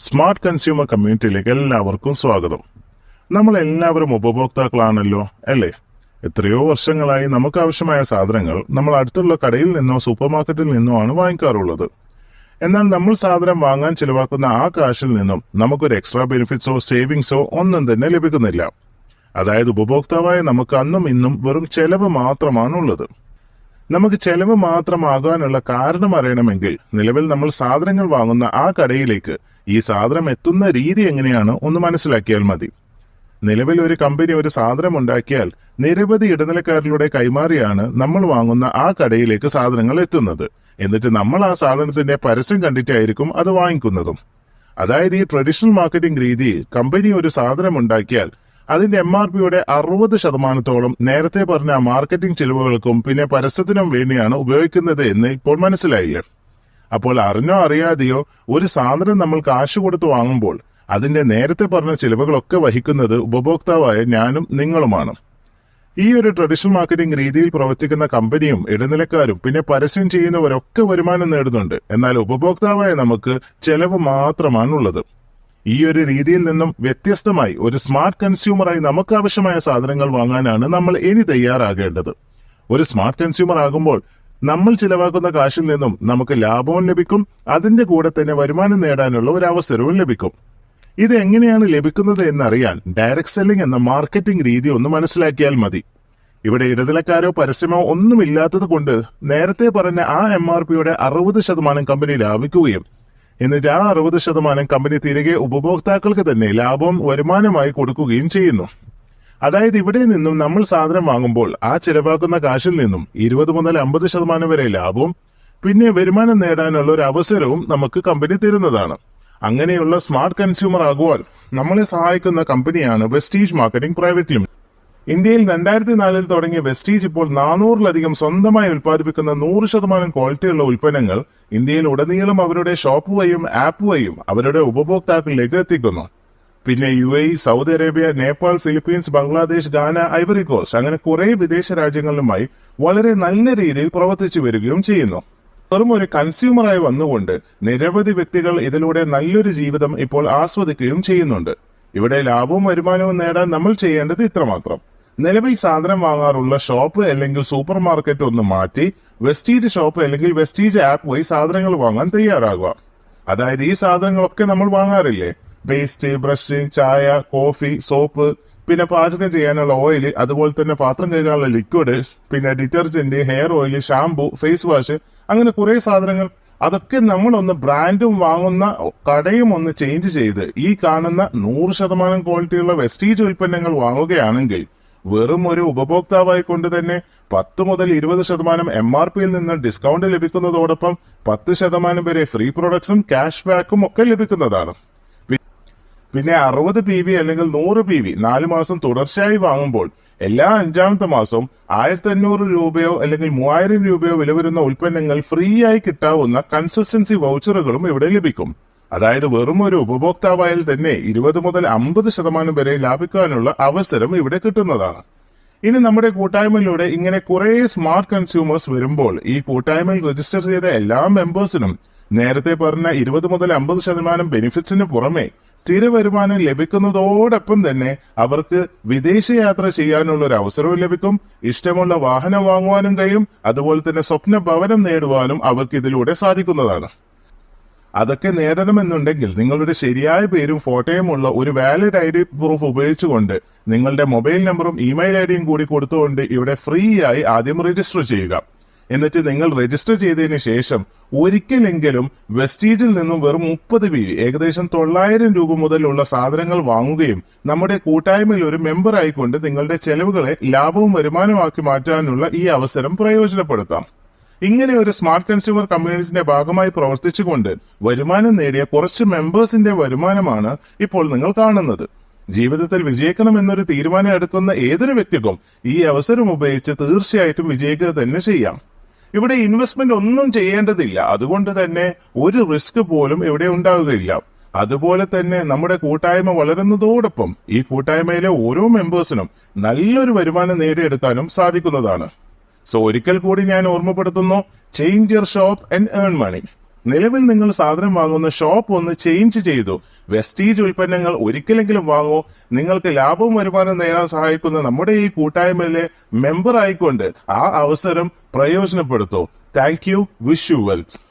Smart consumer കമ്മ്യൂണിറ്റിയിലേക്ക് എല്ലാവർക്കും സ്വാഗതം. നമ്മൾ എല്ലാവരും ഉപഭോക്താക്കളാണല്ലോ അല്ലേ? എത്രയോ വർഷങ്ങളായി നമുക്ക് ആവശ്യമായ സാധനങ്ങൾ നമ്മൾ അടുത്തുള്ള കടയിൽ നിന്നോ സൂപ്പർ മാർക്കറ്റിൽ നിന്നോ ആണ് വാങ്ങിക്കാറുള്ളത്. എന്നാൽ നമ്മൾ സാധനം വാങ്ങാൻ ചിലവാക്കുന്ന ആ കാശിൽ നിന്നും നമുക്കൊരു എക്സ്ട്രാ ബെനിഫിറ്റ്സോ സേവിങ്സോ ഒന്നും തന്നെ ലഭിക്കുന്നില്ല. അതായത് ഉപഭോക്താവായ നമുക്ക് അന്നും ഇന്നും വെറും ചെലവ് മാത്രമാണുള്ളത്. നമുക്ക് ചെലവ് മാത്രമാകാനുള്ള കാരണം അറിയണമെങ്കിൽ നിലവിൽ നമ്മൾ സാധനങ്ങൾ വാങ്ങുന്ന ആ കടയിലേക്ക് ഈ സാധനം എത്തുന്ന രീതി എങ്ങനെയാണ് ഒന്ന് മനസ്സിലാക്കിയാൽ മതി. നിലവിൽ ഒരു കമ്പനി ഒരു സാധനം ഉണ്ടാക്കിയാൽ നിരവധി ഇടനിലക്കാരിലൂടെ കൈമാറിയാണ് നമ്മൾ വാങ്ങുന്ന ആ കടയിലേക്ക് സാധനങ്ങൾ എത്തുന്നത്. എന്നിട്ട് നമ്മൾ ആ സാധനത്തിന്റെ പരസ്യം കണ്ടിട്ടായിരിക്കും അത് വാങ്ങിക്കുന്നതും. അതായത് ഈ ട്രഡീഷണൽ മാർക്കറ്റിംഗ് രീതി കമ്പനി ഒരു സാധനം ഉണ്ടാക്കിയാൽ അതിന്റെ എം ആർ പിയുടെ അറുപത് ശതമാനത്തോളം നേരത്തെ പറഞ്ഞ മാർക്കറ്റിംഗ് ചിലവുകൾക്കും പിന്നെ പരസ്യത്തിനും വേണ്ടിയാണ് ഉപയോഗിക്കുന്നത് എന്ന് ഇപ്പോൾ മനസ്സിലായില്ലേ? അപ്പോൾ അറിഞ്ഞോ അറിയാതെയോ ഒരു സാധനം നമ്മൾ കാശ് കൊടുത്ത് വാങ്ങുമ്പോൾ അതിന്റെ നേരത്തെ പറഞ്ഞ ചിലവുകളൊക്കെ വഹിക്കുന്നത് ഉപഭോക്താവായ ഞാനും നിങ്ങളുമാണ്. ഈ ഒരു ട്രഡീഷണൽ മാർക്കറ്റിംഗ് രീതിയിൽ പ്രവർത്തിക്കുന്ന കമ്പനിയും ഇടനിലക്കാരും പിന്നെ പരസ്യം ചെയ്യുന്നവരൊക്കെ വരുമാനം നേടുന്നുണ്ട്. എന്നാൽ ഉപഭോക്താവായ നമുക്ക് ചെലവ് മാത്രമാണുള്ളത്. ഈ ഒരു രീതിയിൽ നിന്നും വ്യത്യസ്തമായി ഒരു സ്മാർട്ട് കൺസ്യൂമറായി നമുക്ക് ആവശ്യമായ സാധനങ്ങൾ വാങ്ങാനാണ് നമ്മൾ ഇനി തയ്യാറാകേണ്ടത്. ഒരു സ്മാർട്ട് കൺസ്യൂമർ ആകുമ്പോൾ നമ്മൾ ചിലവാക്കുന്ന കാശിൽ നിന്നും നമുക്ക് ലാഭവും ലഭിക്കും അതിന്റെ കൂടെ തന്നെ വരുമാനം നേടാനുള്ള ഒരു അവസരവും ലഭിക്കും. ഇത് എങ്ങനെയാണ് ലഭിക്കുന്നത് എന്നറിയാൻ ഡയറക്ട് സെല്ലിംഗ് എന്ന മാർക്കറ്റിംഗ് രീതി ഒന്ന് മനസ്സിലാക്കിയാൽ മതി. ഇവിടെ ഇടനിലക്കാരോ പരസ്യമോ ഒന്നുമില്ലാത്തത് കൊണ്ട് നേരത്തെ പറഞ്ഞ ആ എം ആർ പിയുടെ അറുപത് ശതമാനം കമ്പനി ലാഭിക്കുകയും എന്നിട്ട് ആ അറുപത് ശതമാനം കമ്പനി തിരികെ ഉപഭോക്താക്കൾക്ക് തന്നെ ലാഭവും വരുമാനമായി കൊടുക്കുകയും ചെയ്യുന്നു. അതായത് ഇവിടെ നിന്നും നമ്മൾ സാധനം വാങ്ങുമ്പോൾ ആ ചിലവാക്കുന്ന കാശിൽ നിന്നും ഇരുപത് മുതൽ അമ്പത് ശതമാനം വരെ ലാഭവും പിന്നെ വരുമാനം നേടാനുള്ള ഒരു അവസരവും നമുക്ക് കമ്പനി തരുന്നതാണ്. അങ്ങനെയുള്ള സ്മാർട്ട് കൺസ്യൂമർ ആകുവാൻ നമ്മളെ സഹായിക്കുന്ന കമ്പനിയാണ് വെസ്റ്റീജ് മാർക്കറ്റിംഗ് പ്രൈവറ്റ് ലിമിറ്റഡ് ഇന്ത്യയിൽ രണ്ടായിരത്തി നാലിൽ തുടങ്ങിയ വെസ്റ്റീജ് ഇപ്പോൾ നാനൂറിലധികം സ്വന്തമായി ഉൽപ്പാദിപ്പിക്കുന്ന നൂറ് ശതമാനം ക്വാളിറ്റിയുള്ള ഉൽപ്പന്നങ്ങൾ ഇന്ത്യയിൽ ഉടനീളം അവരുടെ ഷോപ്പ് വഴിയും ആപ്പ് വഴിയും അവരുടെ ഉപഭോക്താക്കളിലേക്ക് എത്തിക്കുന്നു. പിന്നെ U A Saudi Arabia Nepal Philippines Bangladesh Ghana Ivory Coast അങ്ങനെ കുറെ വിദേശ രാജ്യങ്ങളിലുമായി വളരെ നല്ല രീതിയിൽ പ്രവർത്തിച്ചു വരികയും ചെയ്യുന്നു. വെറും ഒരു കൺസ്യൂമറായി വന്നുകൊണ്ട് നിരവധി വ്യക്തികൾ ഇതിലൂടെ നല്ലൊരു ജീവിതം ഇപ്പോൾ ആസ്വദിക്കുകയും ചെയ്യുന്നുണ്ട്. ഇവിടെ ലാഭവും വരുമാനവും നേടാൻ നമ്മൾ ചെയ്യേണ്ടത് ഇത്രമാത്രം. നിലവിൽ സാധനം വാങ്ങാറുള്ള ഷോപ്പ് അല്ലെങ്കിൽ സൂപ്പർ മാർക്കറ്റ് ഒന്ന് മാറ്റി വെസ്റ്റീജ് ഷോപ്പ് അല്ലെങ്കിൽ വെസ്റ്റീജ് ആപ്പ് വഴി സാധനങ്ങൾ വാങ്ങാൻ തയ്യാറാകുക. അതായത് ഈ സാധനങ്ങളൊക്കെ നമ്മൾ വാങ്ങാറില്ലേ? പേസ്റ്റ് ബ്രഷ് ചായ കോഫി സോപ്പ് പിന്നെ പാചകം ചെയ്യാനുള്ള ഓയിൽ അതുപോലെ തന്നെ പാത്രം കഴുകാനുള്ള ലിക്വിഡ് പിന്നെ detergent hair oil shampoo face wash അങ്ങനെ കുറെ സാധനങ്ങൾ. അതൊക്കെ നമ്മളൊന്ന് ബ്രാൻഡും വാങ്ങുന്ന കടയും ഒന്ന് ചേഞ്ച് ചെയ്ത് ഈ കാണുന്ന നൂറ് ശതമാനം ക്വാളിറ്റിയുള്ള വെസ്റ്റീജ് ഉൽപ്പന്നങ്ങൾ വാങ്ങുകയാണെങ്കിൽ വെറും ഒരു ഉപഭോക്താവായി കൊണ്ട് തന്നെ പത്ത് മുതൽ ഇരുപത് ശതമാനം എം ആർ പിയിൽ നിന്ന് ഡിസ്കൗണ്ട് ലഭിക്കുന്നതോടൊപ്പം പത്ത് ശതമാനം വരെ ഫ്രീ പ്രൊഡക്ട്സും ക്യാഷ് ബാക്കും ഒക്കെ ലഭിക്കുന്നതാണ്. പിന്നെ അറുപത് പി വി അല്ലെങ്കിൽ നൂറ് പി വി നാല് മാസം തുടർച്ചയായി വാങ്ങുമ്പോൾ എല്ലാ അഞ്ചാമത്തെ മാസവും ആയിരത്തി അഞ്ഞൂറ് രൂപയോ അല്ലെങ്കിൽ മൂവായിരം രൂപയോ വില വരുന്ന ഉൽപ്പന്നങ്ങൾ ഫ്രീ ആയി കിട്ടാവുന്ന കൺസിസ്റ്റൻസി വൗച്ചറുകളും ഇവിടെ ലഭിക്കും. അതായത് വെറും ഒരു ഉപഭോക്താവായാൽ തന്നെ ഇരുപത് മുതൽ അമ്പത് ശതമാനം വരെ ലാഭിക്കാനുള്ള അവസരം ഇവിടെ കിട്ടുന്നതാണ്. ഇനി നമ്മുടെ കൂട്ടായ്മയിലൂടെ ഇങ്ങനെ കുറെ സ്മാർട്ട് കൺസ്യൂമേഴ്സ് വരുമ്പോൾ ഈ കൂട്ടായ്മയിൽ രജിസ്റ്റർ ചെയ്ത എല്ലാ മെമ്പേഴ്സിനും നേരത്തെ പറഞ്ഞ ഇരുപത് മുതൽ അമ്പത് ശതമാനം ബെനിഫിറ്റ്സിന് പുറമെ സ്ഥിര വരുമാനം ലഭിക്കുന്നതോടൊപ്പം തന്നെ അവർക്ക് വിദേശയാത്ര ചെയ്യാനുള്ള ഒരു അവസരവും ലഭിക്കും. ഇഷ്ടമുള്ള വാഹനം വാങ്ങുവാനും കഴിയും. അതുപോലെ തന്നെ സ്വപ്ന ഭവനം നേടുവാനും അവർക്ക് ഇതിലൂടെ സാധിക്കുന്നതാണ്. അതൊക്കെ നേടണമെന്നുണ്ടെങ്കിൽ നിങ്ങളുടെ ശരിയായ പേരും ഫോട്ടോയുമുള്ള ഒരു വാലിഡ് ഐ ഡി പ്രൂഫ് ഉപയോഗിച്ചുകൊണ്ട് നിങ്ങളുടെ മൊബൈൽ നമ്പറും ഇമെയിൽ ഐ ഡിയും കൂടി കൊടുത്തുകൊണ്ട് ഇവിടെ ഫ്രീ ആയി ആദ്യം രജിസ്റ്റർ ചെയ്യുക. എന്നിട്ട് നിങ്ങൾ രജിസ്റ്റർ ചെയ്തതിന് ശേഷം ഒരിക്കലെങ്കിലും വെസ്റ്റീജിൽ നിന്നും വെറും മുപ്പത് പി ഏകദേശം തൊള്ളായിരം രൂപ മുതലുള്ള സാധനങ്ങൾ വാങ്ങുകയും നമ്മുടെ കൂട്ടായ്മയിൽ ഒരു മെമ്പർ ആയിക്കൊണ്ട് നിങ്ങളുടെ ചെലവുകളെ ലാഭവും വരുമാനമാക്കി മാറ്റാനുള്ള ഈ അവസരം പ്രയോജനപ്പെടുത്താം. ഇങ്ങനെ ഒരു സ്മാർട്ട് കൺസ്യൂമർ കമ്മ്യൂണിറ്റിന്റെ ഭാഗമായി പ്രവർത്തിച്ചുകൊണ്ട് വരുമാനം നേടിയ കുറച്ച് മെമ്പേഴ്സിന്റെ വരുമാനമാണ് ഇപ്പോൾ നിങ്ങൾ കാണുന്നത്. ജീവിതത്തിൽ വിജയിക്കണം എന്നൊരു തീരുമാനം എടുക്കുന്ന ഏതൊരു വ്യക്തിക്കും ഈ അവസരം ഉപയോഗിച്ച് തീർച്ചയായിട്ടും വിജയിക്കുക തന്നെ ചെയ്യാം. ഇവിടെ ഇൻവെസ്റ്റ്മെന്റ് ഒന്നും ചെയ്യേണ്ടതില്ല. അതുകൊണ്ട് തന്നെ ഒരു റിസ്ക് പോലും ഇവിടെ ഉണ്ടാവുകയില്ല. അതുപോലെ തന്നെ നമ്മുടെ കൂട്ടായ്മ വളരുന്നതോടൊപ്പം ഈ കൂട്ടായ്മയിലെ ഓരോ മെമ്പേഴ്സിനും നല്ലൊരു വരുമാനം നേടിയെടുക്കാനും സാധിക്കുന്നതാണ്. സോ ഒരിക്കൽ കൂടി ഞാൻ ഓർമ്മപ്പെടുത്തുന്നു change your shop and earn money നിലവിൽ നിങ്ങൾ സാധനം വാങ്ങുന്ന ഷോപ്പ് ഒന്ന് ചേഞ്ച് ചെയ്തു. വെസ്റ്റീജ് ഉൽപ്പന്നങ്ങൾ ഒരിക്കലെങ്കിലും വാങ്ങൂ. നിങ്ങൾക്ക് ലാഭവും വരുമാനം നേടാൻ സഹായിക്കുന്ന നമ്മുടെ ഈ കൂട്ടായ്മയിലെ മെമ്പർ ആയിക്കൊണ്ട് ആ അവസരം പ്രയോജനപ്പെടുത്തൂ. Thank you wish you wealth